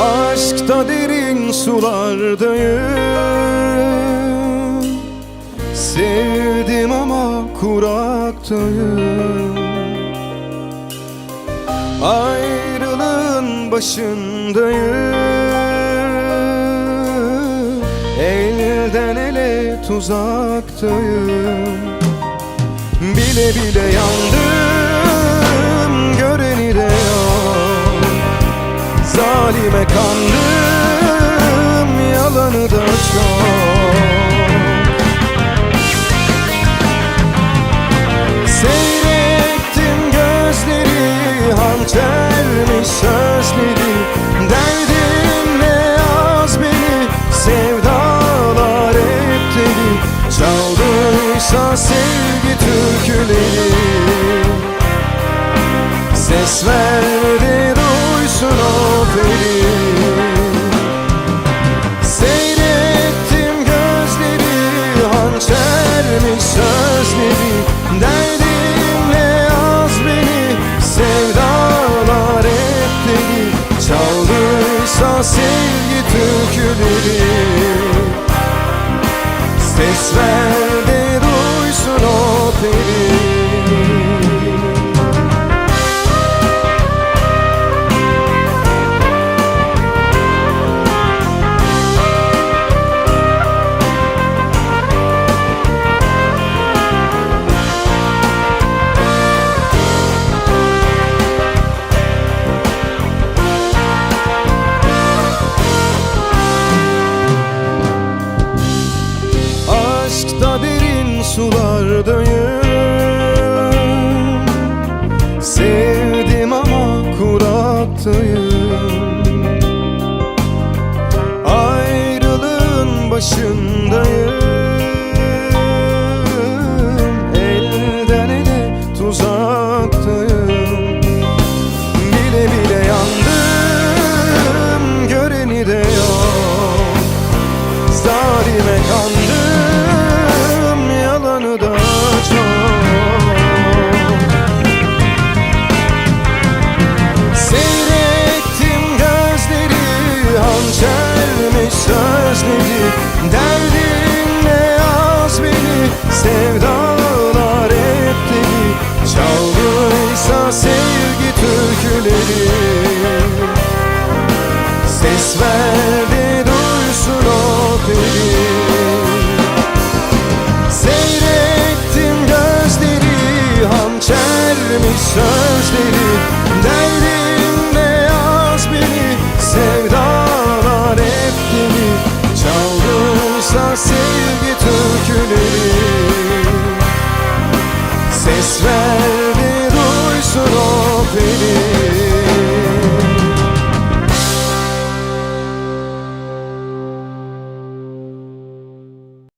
Aşkta derin sulardayım Sevdim ama kuraktayım Ayrılığın başındayım Elden ele tuzaktayım. Bile bile yandım Zalime kandım Yalanı da çok. Seyrettim gözleri Hançermiş sözleri Derdim ne yaz beni Sevdalar hep deli Çaldıysa sevgi türküleri. Ses ver sözleri Derdimle yaz beni Sevdalar hep deli Çaldıysa sevgi türküleri. Ses ver de duysun o peri Ses ver de duysun o peri Seyrettim gözleri Hançermiş sözleri. Derdimle yaz beni Sevdalar hep deli Çaldıysa sevgi türküleri. Ses ver